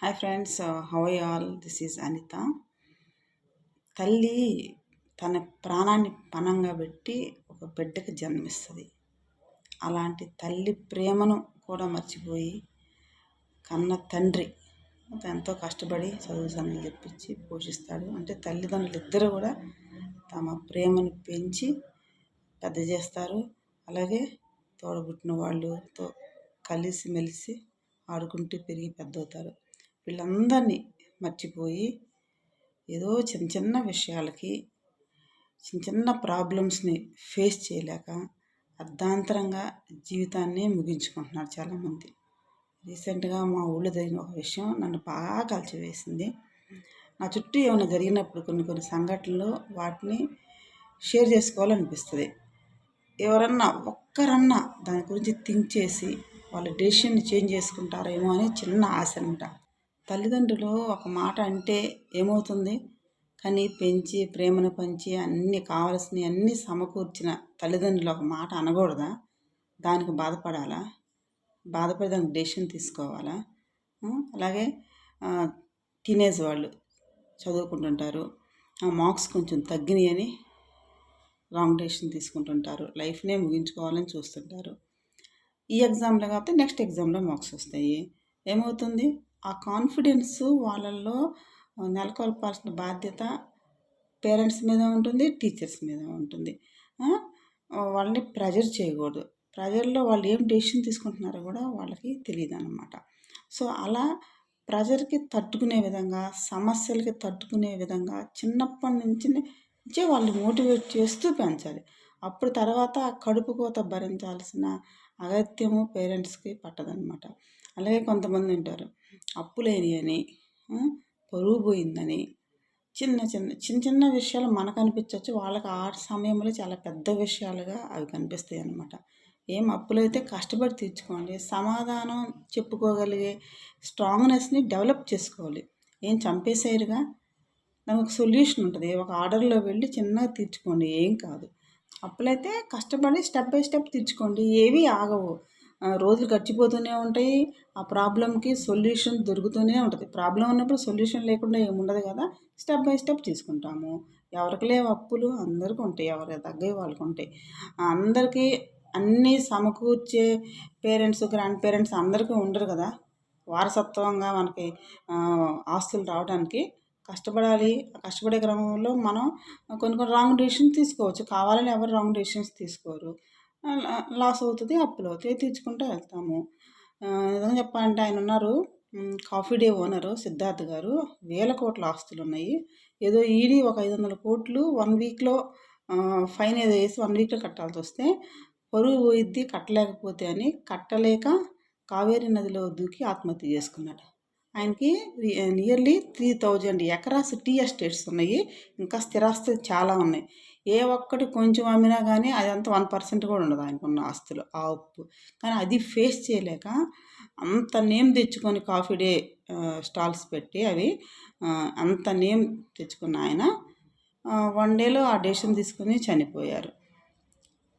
Hi friends how all this is Anitha తల్లి తన ప్రాణాన్ని పణంగా పెట్టి ఒక బిడ్డకి జన్మిస్తుంది. అలాంటి తల్లి ప్రేమను కూడా మర్చిపోయి కన్న తండ్రి ఎంతో కష్టపడి చదువు సన్నలు చెప్పించి పోషిస్తాడు. అంటే తల్లిదండ్రులు ఇద్దరు కూడా తమ ప్రేమను పెంచి పెద్ద చేస్తారు. అలాగే తోడబుట్టిన వాళ్ళతో కలిసి మెలిసి ఆడుకుంటూ పెరిగి పెద్దవుతారు. వీళ్ళందరినీ మర్చిపోయి ఏదో చిన్న చిన్న విషయాలకి చిన్న చిన్న ప్రాబ్లమ్స్ని ఫేస్ చేయలేక అర్ధాంతరంగా జీవితాన్ని ముగించుకుంటున్నారు చాలామంది. రీసెంట్గా మా ఊళ్ళో జరిగిన ఒక విషయం నన్ను బాగా కలిచివేసింది నా చుట్టూ ఏమైనా జరిగినప్పుడు కొన్ని కొన్ని సంఘటనలు వాటిని షేర్ చేసుకోవాలనిపిస్తుంది. ఎవరన్నా ఒక్కరన్నా దాని గురించి థింక్ చేసి వాళ్ళ డెసిషన్ చేంజ్ చేసుకుంటారేమో అని చిన్న ఆశ అనమాట తల్లిదండ్రులు ఒక మాట అంటే ఏమవుతుంది? కానీ పెంచి ప్రేమను పంచి అన్నీ కావలసినవి అన్నీ సమకూర్చిన తల్లిదండ్రులు ఒక మాట అనకూడదా? దానికి బాధపడాలా? బాధపడి దానికి డెసిషన్ తీసుకోవాలా? అలాగే టీనేజ్ వాళ్ళు చదువుకుంటుంటారు. మార్క్స్ కొంచెం తగ్గినాయి అని రాంగ్ డెసిషన్ తీసుకుంటుంటారు. లైఫ్నే ముగించుకోవాలని చూస్తుంటారు. ఈ ఎగ్జామ్లో కాకపోతే నెక్స్ట్ ఎగ్జామ్లో మార్క్స్ వస్తాయి. ఏమవుతుంది? ఆ కాన్ఫిడెన్స్ వాళ్ళల్లో నెలకొల్పాల్సిన బాధ్యత పేరెంట్స్ మీద ఉంటుంది టీచర్స్ మీద ఉంటుంది. వాళ్ళని ప్రెజర్ చేయకూడదు. ప్రెజర్లో వాళ్ళు ఏం డెసిషన్ తీసుకుంటున్నారో కూడా వాళ్ళకి తెలియదు అనమాట సో అలా ప్రెజర్కి తట్టుకునే విధంగా సమస్యలకి తట్టుకునే విధంగా చిన్నప్పటి నుంచి నుంచే వాళ్ళు మోటివేట్ చేస్తూ పెంచాలి. అప్పుడు తర్వాత కడుపు కోత భరించాల్సిన అగత్యము పేరెంట్స్కి పట్టదనమాట అలాగే కొంతమంది ఉంటారు. అప్పులేని అని పరువు పోయిందని చిన్న చిన్న చిన్న చిన్న విషయాలు మనకు అనిపించవచ్చు వాళ్ళకి ఆ సమయంలో చాలా పెద్ద విషయాలుగా అవి కనిపిస్తాయి అన్నమాట. ఏం అప్పులైతే కష్టపడి తీర్చుకోండి సమాధానం చెప్పుకోగలిగే స్ట్రాంగ్నెస్ని డెవలప్ చేసుకోవాలి. ఏం చంపేసేరుగా? దానికి సొల్యూషన్ ఉంటుంది. ఒక ఆర్డర్లో వెళ్ళి చిన్నగా తీర్చుకోండి. ఏం కాదు. అప్పులైతే కష్టపడి స్టెప్ బై స్టెప్ తీర్చుకోండి. ఏవి ఆగవు. రోజులు గడిచిపోతూనే ఉంటాయి. ఆ ప్రాబ్లంకి సొల్యూషన్ దొరుకుతూనే ఉంటుంది. ప్రాబ్లం ఉన్నప్పుడు సొల్యూషన్ లేకుండా ఏముండదు కదా. స్టెప్ బై స్టెప్ తీసుకుంటాము. ఎవరికి లేవు అప్పులు అందరికీ ఉంటాయి. ఎవరికి తగ్గవి వాళ్ళకి ఉంటాయి. అందరికీ అన్నీ సమకూర్చే పేరెంట్స్ గ్రాండ్ పేరెంట్స్ అందరికీ ఉండరు కదా. వారసత్వంగా మనకి ఆస్తులు రావడానికి కష్టపడాలి. కష్టపడే క్రమంలో మనం కొన్ని కొన్ని రాంగ్ డెసిషన్స్ తీసుకోవచ్చు. కావాలని ఎవరు రాంగ్ డెసిషన్స్ తీసుకోరు. లాస్ అవుతుంది అప్పులు అవుతాయి తీర్చుకుంటూ వెళ్తాము. నిజంగా చెప్పాలంటే ఆయన ఉన్నారు. కాఫీ డే ఓనరు సిద్ధార్థ్ గారు. వేల కోట్ల ఆస్తులు ఉన్నాయి ఏదో ఈడీ ఒక ఐదు వందల కోట్లు వన్ వీక్లో ఫైన్ ఏదో వేసి వన్ వీక్లో కట్టాల్సి వస్తే పరువు పోయిద్ది కట్టలేకపోతే అని కట్టలేక కావేరీ నదిలో దూకి ఆత్మహత్య చేసుకున్నాడు. ఆయనకి nearly three thousand acres tea estates ఉన్నాయి. ఇంకా స్థిరాస్తులు చాలా ఉన్నాయి. ఏ ఒక్కటి కొంచెం అమ్మినా కానీ అదంతా వన్ పర్సెంట్ కూడా ఉండదు ఆయనకున్న ఆస్తులు ఆ ఉప్పు. కానీ అది ఫేస్ చేయలేక అంత నేమ్ తెచ్చుకొని కాఫీ డే స్టాల్స్ పెట్టి అవి అంత నేమ్ తెచ్చుకున్న ఆయన వన్ డేలో ఆ డెసిషన్ తీసుకుని చనిపోయారు.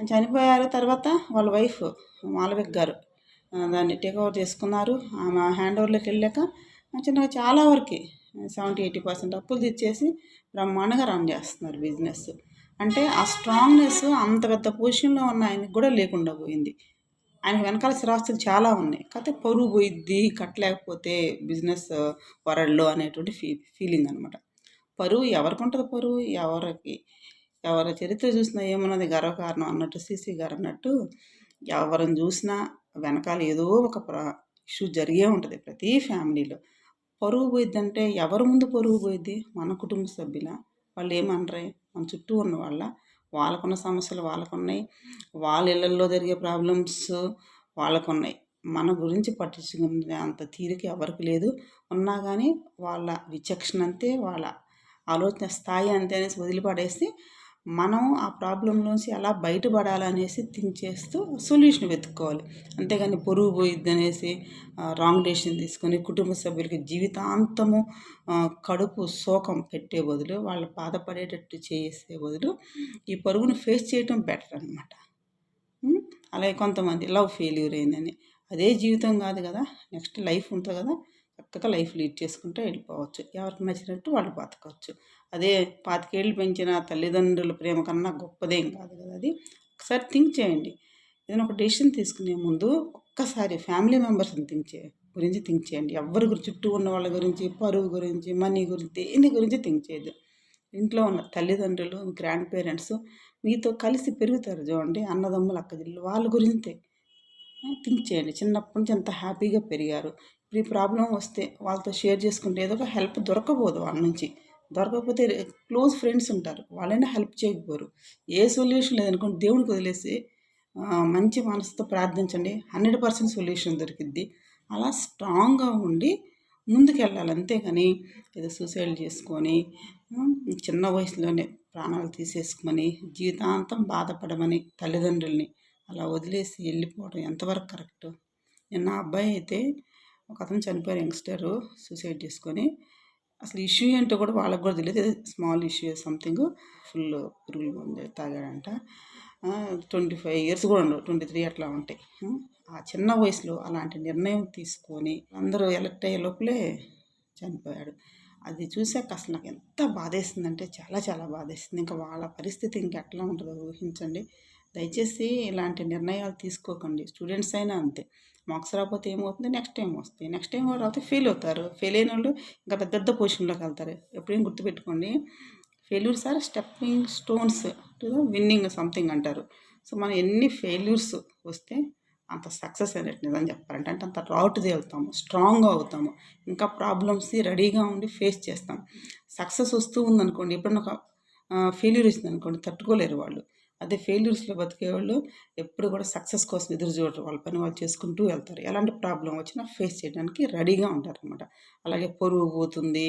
చనిపోయారు తర్వాత వాళ్ళ వైఫ్ మాలవిక్ గారు. దాన్ని టేక్ ఓవర్ చేసుకున్నారు. ఆమె హ్యాండ్ ఓవర్లోకి వెళ్ళాక చిన్నగా చాలా వరకు సెవెంటీ ఎయిటీ పర్సెంట్ అప్పులు తెచ్చేసి బ్రహ్మాండంగా రన్ చేస్తున్నారు బిజినెస్. అంటే ఆ స్ట్రాంగ్నెస్ అంత పెద్ద పొజిషన్లో ఉన్న ఆయనకి కూడా లేకుండా పోయింది. ఆయన వెనకాల స్థిరాస్తులు చాలా ఉన్నాయి. కాకపోతే పరువు పోయిద్ది కట్టలేకపోతే బిజినెస్ వరల్డ్లో అనేటువంటి ఫీ ఫీలింగ్ అనమాట పరువు ఎవరికి ఉంటుంది పరువు? ఎవరికి ఎవరి చరిత్ర చూసినా ఏమన్నది గర్వకారణం అన్నట్టు సీసీ గారు అన్నట్టు ఎవరిని చూసినా వెనకాల ఏదో ఒక ఇష్యూ జరిగే ఉంటుంది ప్రతి ఫ్యామిలీలో. పరువు పోయిద్దంటే ఎవరి ముందు పరువు పోయిద్ది? మన కుటుంబ సభ్యుల. వాళ్ళు ఏమనరే? మన చుట్టూ ఉన్న వాళ్ళ. వాళ్ళకున్న సమస్యలు వాళ్ళకున్నాయి. వాళ్ళ ఇళ్ళల్లో జరిగే ప్రాబ్లమ్స్ వాళ్ళకున్నాయి. మన గురించి పట్టించుకునే అంత తీరిక ఎవరికి లేదు. ఉన్నా కానీ వాళ్ళ విచక్షణ అంతే వాళ్ళ ఆలోచన స్థాయి అంతే అనేసి వదిలిపడేసి మనం ఆ ప్రాబ్లంలోంచి ఎలా బయటపడాలనేసి థింక్ చేస్తూ సొల్యూషన్ వెతుక్కోవాలి. అంతేగాని పొరుగు పోయిద్ది అనేసి రాంగ్ డెసిషన్ తీసుకొని కుటుంబ సభ్యులకి జీవితాంతము కడుపు శోకం పెట్టే బదులు వాళ్ళు బాధపడేటట్టు చేసే బదులు ఈ పరుగును ఫేస్ చేయటం బెటర్ అనమాట అలాగే కొంతమంది లవ్ ఫెయిల్యూర్ అయిందని అదే జీవితం కాదు కదా నెక్స్ట్ లైఫ్ ఉంటుంది కదా చక్కగా లైఫ్ లీడ్ చేసుకుంటూ వెళ్ళిపోవచ్చు. ఎవరికి నచ్చినట్టు వాళ్ళు బతకవచ్చు. అదే పాతికేళ్ళు పెంచిన తల్లిదండ్రుల ప్రేమ కన్నా గొప్పదేం కాదు కదా అది. ఒకసారి థింక్ చేయండి. ఏదైనా ఒక డెసిషన్ తీసుకునే ముందు ఒక్కసారి ఫ్యామిలీ మెంబర్స్ని థింక్ చే గురించి థింక్ చేయండి. ఎవరి గురించి చుట్టూ ఉన్న వాళ్ళ గురించి పరువు గురించి మనీ గురించి దేని గురించి థింక్ చేయదు ఇంట్లో ఉన్న తల్లిదండ్రులు గ్రాండ్ పేరెంట్స్ మీతో కలిసి పెరుగుతారు చూడండి. అన్నదమ్ములు అక్కజిల్లు వాళ్ళ గురించి. థింక్ చేయండి. చిన్నప్పటి నుంచి ఎంత హ్యాపీగా పెరిగారు. ఇప్పుడు ఈ ప్రాబ్లం వస్తే వాళ్ళతో షేర్ చేసుకుంటే ఏదో ఒక హెల్ప్ దొరకబోదు వాళ్ళ నుంచి. దొరకకపోతే క్లోజ్ ఫ్రెండ్స్ ఉంటారు. వాళ్ళైనా హెల్ప్ చేయకపోరు. ఏ సొల్యూషన్ లేదనుకోండి దేవుడికి వదిలేసి మంచి మనసుతో ప్రార్థించండి. హండ్రెడ్ పర్సెంట్ సొల్యూషన్ దొరికిద్ది. అలా స్ట్రాంగ్గా ఉండి ముందుకెళ్ళాలి. అంతేగాని ఏదో సూసైడ్ చేసుకొని చిన్న వయసులోనే ప్రాణాలు తీసేసుకొని జీవితాంతం బాధపడమని తల్లిదండ్రుల్ని అలా వదిలేసి వెళ్ళిపోవడం ఎంతవరకు కరెక్ట్? నిన్న అబ్బాయి అయితే ఒక అతను చనిపోయారు యంగ్స్టరు సూసైడ్ చేసుకొని అసలు ఇష్యూ ఏంటో కూడా వాళ్ళకి కూడా తెలియదు. స్మాల్ ఇష్యూ సంథింగ్ ఫుల్ పురుగులు మందు తాగాడంట. ట్వంటీ ఫైవ్ ఇయర్స్ కూడా ఉండవు. ట్వంటీ త్రీ అట్లా ఉంటాయి. ఆ చిన్న వయసులో అలాంటి నిర్ణయం తీసుకొని అందరూ ఎలక్ట్ అయ్యే లోపలే చనిపోయాడు. అది చూసాక అసలు నాకు ఎంత బాధేసిందంటే చాలా చాలా బాధేస్తుంది. ఇంకా వాళ్ళ పరిస్థితి ఇంకెట్లా ఉంటుందో ఊహించండి. దయచేసి ఇలాంటి నిర్ణయాలు తీసుకోకండి. స్టూడెంట్స్ అయినా అంతే. మార్క్స్ రాకపోతే ఏమవుతుంది? నెక్స్ట్ టైం వస్తాయి. నెక్స్ట్ టైం రాకపోతే ఫెయిల్ అవుతారు. ఫెయిల్ అయిన వాళ్ళు ఇంకా పెద్ద పెద్ద పొజిషన్లోకి వెళ్తారు. ఎప్పుడైనా గుర్తుపెట్టుకోండి. Failures are stepping stones to the winning something అంటారు. సో మనం ఎన్ని ఫెయిల్యూర్స్ వస్తే అంత సక్సెస్ అయినట్టు నిజం చెప్పాలంటే అంటే అంత రాటుది వెళ్తాము స్ట్రాంగ్గా అవుతాము. ఇంకా ప్రాబ్లమ్స్ రెడీగా ఉండి ఫేస్ చేస్తాం. సక్సెస్ వస్తూ ఉందనుకోండి ఎప్పుడన్నా ఒక ఫెయిల్యూర్ వచ్చింది అనుకోండి తట్టుకోలేరు వాళ్ళు. అదే ఫెయిల్యూర్స్లో బతికేవాళ్ళు ఎప్పుడు కూడా సక్సెస్ కోసం ఎదురు చూడరు. వాళ్ళ పని వాళ్ళు చేసుకుంటూ వెళ్తారు. ఎలాంటి ప్రాబ్లం వచ్చినా ఫేస్ చేయడానికి రెడీగా ఉంటారు అనమాట అలాగే పొరుగు పోతుంది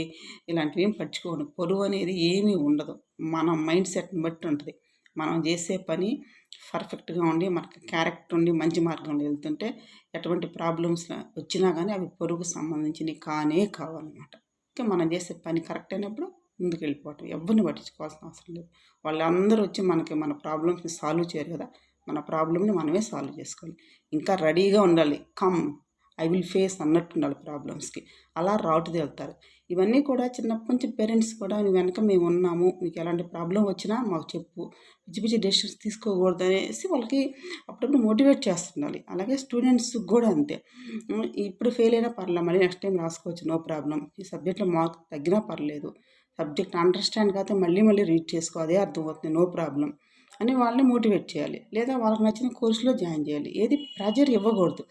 ఇలాంటివి ఏం పట్టుకోండి పొరుగు అనేది ఏమీ ఉండదు. మన మైండ్ సెట్ని బట్టి ఉంటుంది. మనం చేసే పని పర్ఫెక్ట్గా ఉండి మనకి క్యారెక్టర్ ఉండి మంచి మార్గంలో వెళ్తుంటే ఎటువంటి ప్రాబ్లమ్స్ వచ్చినా కానీ అవి పొరుగు సంబంధించినవి కానే కావాలన్నమాట ఇంకా మనం చేసే పని కరెక్ట్ అయినప్పుడు ముందుకు వెళ్ళిపోవటం ఎవరిని పట్టించుకోవాల్సిన అవసరం లేదు. వాళ్ళందరూ వచ్చి మనకి మన ప్రాబ్లమ్స్ని సాల్వ్ చేయరు కదా. మన ప్రాబ్లమ్ని మనమే సాల్వ్ చేసుకోవాలి. ఇంకా రెడీగా ఉండాలి. కమ్ ఐ విల్ ఫేస్ అన్నట్టు ఉండాలి ప్రాబ్లమ్స్కి. అలా రాటు వెళ్తారు. ఇవన్నీ కూడా చిన్నప్పటి నుంచి పేరెంట్స్ కూడా వెనక మేము ఉన్నాము మీకు ఎలాంటి ప్రాబ్లం వచ్చినా మాకు చెప్పు. పిచ్చి పిచ్చి డెసిషన్స్ తీసుకోకూడదు అనేసి వాళ్ళకి అప్పుడప్పుడు మోటివేట్ చేస్తుండాలి. అలాగే స్టూడెంట్స్ కూడా అంతే. ఇప్పుడు ఫెయిల్ అయినా పర్లేదు మళ్ళీ నెక్స్ట్ టైం రాసుకోవచ్చు నో ప్రాబ్లం. ఈ సబ్జెక్ట్లో మార్క్ తగ్గినా పర్లేదు. సబ్జెక్ట్ అండర్స్టాండ్ కాకపోతే మళ్ళీ మళ్ళీ రీడ్ చేసుకో అదే అర్థమవుతుంది నో ప్రాబ్లం అని వాళ్ళని మోటివేట్ చేయాలి. లేదా వాళ్ళకి నచ్చిన కోర్సులో జాయిన్ చేయాలి. ఏది ప్రెజర్ ఇవ్వకూడదు.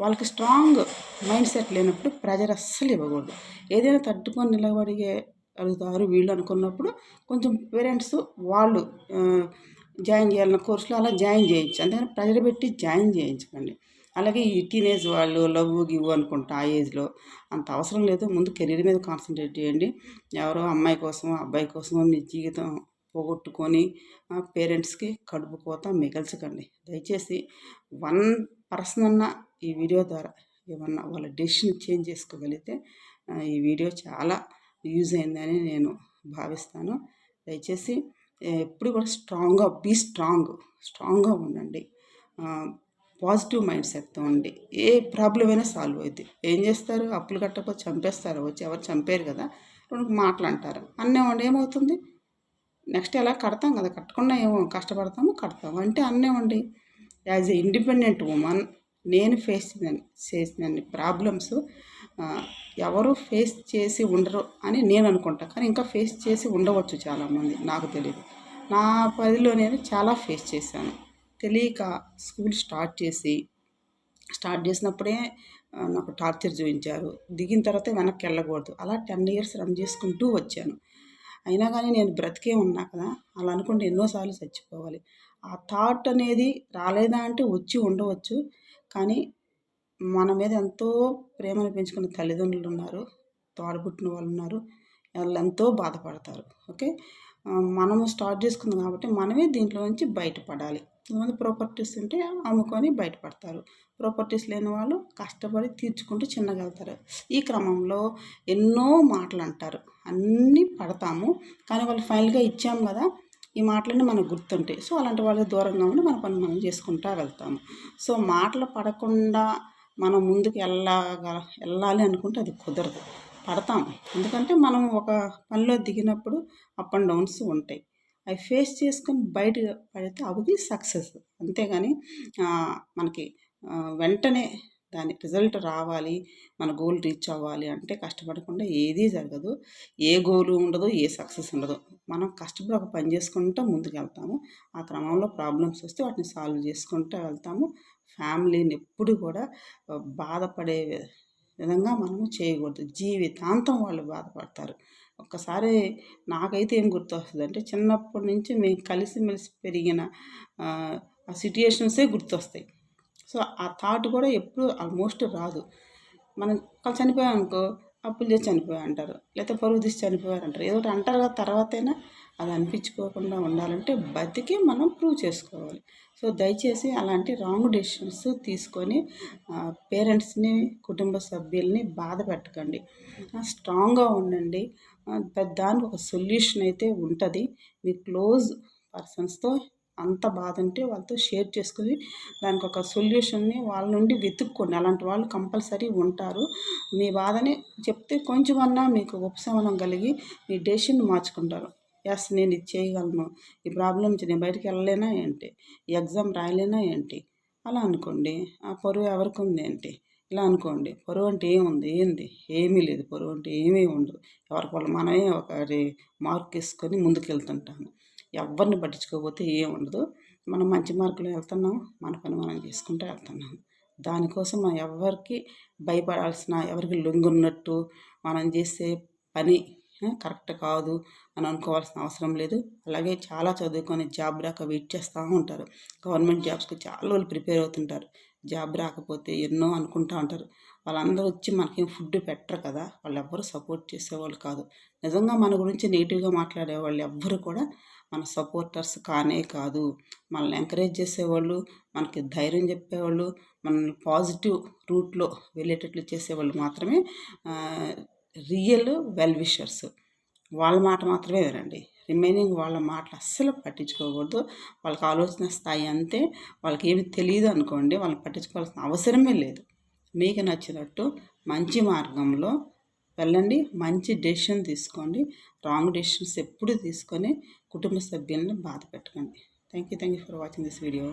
వాళ్ళకి స్ట్రాంగ్ మైండ్ సెట్ లేనప్పుడు ప్రెజర్ అస్సలు ఇవ్వకూడదు. ఏదైనా తట్టుకొని నిలబడిగే అడుగుతారు వీళ్ళు అనుకున్నప్పుడు కొంచెం పేరెంట్స్ వాళ్ళు జాయిన్ చేయాలన్న కోర్సులో అలా జాయిన్ చేయించు అంతేకాని ప్రెజర్ పెట్టి జాయిన్ చేయించకండి. అలాగే ఈ టీనేజ్ వాళ్ళు లవ్ గివ్ అనుకుంటా ఆ ఏజ్లో అంత అవసరం లేదు. ముందు కెరీర్ మీద కాన్సన్ట్రేట్ చేయండి. ఎవరో అమ్మాయి కోసం అబ్బాయి కోసం మీ జీవితం పోగొట్టుకొని పేరెంట్స్కి కడుపు కోత మిగల్చకండి. దయచేసి వన్ పర్సన్ అన్న ఈ వీడియో ద్వారా ఏమన్నా వాళ్ళ డెసిషన్ చేంజ్ చేసుకోగలిగితే ఈ వీడియో చాలా యూజ్ అయిందని నేను భావిస్తాను. దయచేసి ఎప్పుడు కూడా స్ట్రాంగ్గా బీ స్ట్రాంగ్ స్ట్రాంగ్గా ఉండండి. పాజిటివ్ మైండ్ సెట్తో ఉండి ఏ ప్రాబ్లం అయినా సాల్వ్ అవుద్ది ఏం చేస్తారు? అప్పులు కట్టకపోతే చంపేస్తారు. వచ్చి ఎవరు చంపారు కదా? రెండు మాటలు అంటారు అన్నేమండి ఏమవుతుంది? నెక్స్ట్ ఎలా కడతాం కదా? కట్టకుండా ఏమో కష్టపడతాము కడతాము అంటే అన్నేమండి యాజ్ ఎ ఇండిపెండెంట్ ఉమెన్ నేను ఫేస్ చేసిన ప్రాబ్లమ్స్ ఎవరు ఫేస్ చేసి ఉండరు అని నేను అనుకుంటా. కానీ ఇంకా ఫేస్ చేసి ఉండవచ్చు చాలామంది. నాకు తెలియదు నా పరిధిలో నేను చాలా ఫేస్ చేశాను. తెలియక స్కూల్ స్టార్ట్ చేసి స్టార్ట్ చేసినప్పుడే నాకు టార్చర్ చూపించారు. దిగిన తర్వాత వెనక్కి వెళ్ళకూడదు. అలా టెన్ ఇయర్స్ రన్ చేసుకుంటూ వచ్చాను. అయినా కానీ నేను బ్రతికే ఉన్నా కదా అలా అనుకుంటే ఎన్నోసార్లు చచ్చిపోవాలి. ఆ థాట్ అనేది రాలేదా అంటే వచ్చి ఉండవచ్చు. కానీ మన మీద ఎంతో ప్రేమను పెంచుకున్న తల్లిదండ్రులు ఉన్నారు తోడబుట్టిన వాళ్ళు ఉన్నారు వాళ్ళు ఎంతో బాధపడతారు. ఓకే? మనము స్టార్ట్ చేసుకుందాం కాబట్టి మనమే దీంట్లో నుంచి బయటపడాలి. కొంతమంది ప్రాపర్టీస్ ఉంటే అమ్ముకొని బయటపడతారు. ప్రాపర్టీస్ లేని వాళ్ళు కష్టపడి తీర్చుకుంటూ చిన్నగా ఈ క్రమంలో ఎన్నో మాటలు అంటారు అన్నీ పడతాము. కానీ వాళ్ళు ఫైనల్గా ఇచ్చాము కదా ఈ మాటలన్నీ మనకు గుర్తుంటాయి. సో అలాంటి వాళ్ళకి దూరంగా ఉండి మన పని మనం చేసుకుంటా వెళ్తాము. సో మాటలు పడకుండా మనం ముందుకు వెళ్ళగల వెళ్ళాలి అనుకుంటే అది కుదరదు. పడతాం ఎందుకంటే మనం ఒక పనిలో దిగినప్పుడు అప్ అండ్ డౌన్స్ ఉంటాయి. అవి ఫేస్ చేసుకొని బయట పడితే అవి సక్సెస్. అంతేగాని మనకి వెంటనే దాని రిజల్ట్ రావాలి మన గోల్ రీచ్ అవ్వాలి అంటే కష్టపడకుండా ఏదీ జరగదు. ఏ గోలు ఉండదు ఏ సక్సెస్ ఉండదు. మనం కష్టపడి ఒక పని చేసుకుంటూ ముందుకు వెళ్తాము ఆ క్రమంలో ప్రాబ్లమ్స్ వస్తే వాటిని సాల్వ్ చేసుకుంటూ వెళ్తాము. ఫ్యామిలీని ఎప్పుడు కూడా బాధపడే విధంగా మనము చేయకూడదు. జీవితాంతం వాళ్ళు బాధపడతారు. ఒక్కసారి నాకైతే ఏం గుర్తొస్తుంది అంటే చిన్నప్పటి నుంచి మేము కలిసిమెలిసి పెరిగిన ఆ సిట్యుయేషన్సే గుర్తొస్తాయి. సో ఆ థాట్ కూడా ఎప్పుడు ఆల్మోస్ట్ రాదు. మనం చనిపోయాం అనుకో అప్పులు చేసి చనిపోయా అంటారు. లేకపోతే పరువు తీసి చనిపోయారు అంటారు. ఏదో ఒకటి అంటారు కదా తర్వాతైనా అది అనిపించుకోకుండా ఉండాలంటే బతికి మనం ప్రూవ్ చేసుకోవాలి. సో దయచేసి అలాంటి రాంగ్ డెసిషన్స్ తీసుకొని పేరెంట్స్ని కుటుంబ సభ్యుల్ని బాధ పెట్టకండి. స్ట్రాంగ్గా ఉండండి. దానికి ఒక సొల్యూషన్ అయితే ఉంటుంది. మీ క్లోజ్ పర్సన్స్తో అంత బాధ ఉంటే వాళ్ళతో షేర్ చేసుకుని దానికి ఒక సొల్యూషన్ని వాళ్ళ నుండి వెతుక్కోండి. అలాంటి వాళ్ళు కంపల్సరీ ఉంటారు. మీ బాధని చెప్తే కొంచెమన్నా మీకు ఉపశమనం కలిగి మీ డెసిషన్ మార్చుకుంటారు. ఎస్ నేను ఇది చేయగలను. ఈ ప్రాబ్లం నుంచి నేను బయటికి వెళ్ళలేనా ఏంటి? ఎగ్జామ్ రాయలేనా ఏంటి? అలా అనుకోండి. ఆ పొరుగు ఎవరికి ఉంది ఏంటి? ఇలా అనుకోండి. పరువు అంటే ఏముంది? ఏంది? ఏమీ లేదు. పరువు అంటే ఏమీ ఉండదు. ఎవరికి వాళ్ళు మనమే ఒక మార్క్ వేసుకొని ముందుకెళ్తుంటాము. ఎవరిని పట్టించుకోకపోతే ఏం ఉండదు. మనం మంచి మార్కులు వెళ్తున్నాం. మన పని మనం చేసుకుంటూ వెళ్తున్నాం. దానికోసం మనం ఎవరికి భయపడాల్సిన ఎవరికి లొంగున్నట్టు మనం చేసే పని కరెక్ట్ కాదు అని అనుకోవాల్సిన అవసరం లేదు. అలాగే చాలా చదువుకొని జాబ్ రాక వెయిట్ చేస్తూ ఉంటారు. గవర్నమెంట్ జాబ్స్కి చాలా వాళ్ళు ప్రిపేర్ అవుతుంటారు. జాబ్ రాకపోతే ఎన్నో అనుకుంటూ ఉంటారు. వాళ్ళందరూ వచ్చి మనకేం ఫుడ్ పెట్టరు కదా. వాళ్ళు ఎవ్వరు సపోర్ట్ చేసేవాళ్ళు కాదు. నిజంగా మన గురించి నెగిటివ్గా మాట్లాడే వాళ్ళు ఎవ్వరు కూడా మన సపోర్టర్స్ కానే కాదు. మనల్ని ఎంకరేజ్ చేసేవాళ్ళు మనకి ధైర్యం చెప్పేవాళ్ళు మనల్ని పాజిటివ్ రూట్లో వెళ్ళేటట్లు చేసేవాళ్ళు మాత్రమే రియల్ వెల్ విషర్స్. వాళ్ళ మాట మాత్రమే వినండి. రిమైనింగ్ వాళ్ళ మాటలు అస్సలు పట్టించుకోకూడదు. వాళ్ళకి ఆలోచన స్థాయి అంతే. వాళ్ళకి ఏమి తెలియదు అనుకోండి వాళ్ళని పట్టించుకోవాల్సిన అవసరమే లేదు. మీకు నచ్చినట్టు మంచి మార్గంలో వెళ్ళండి. మంచి డెసిషన్ తీసుకోండి. రాంగ్ డెసిషన్స్ ఎప్పుడు తీసుకొని కుటుంబ సభ్యులను బాధ పెట్టకండి. Thank you thank you for watching this video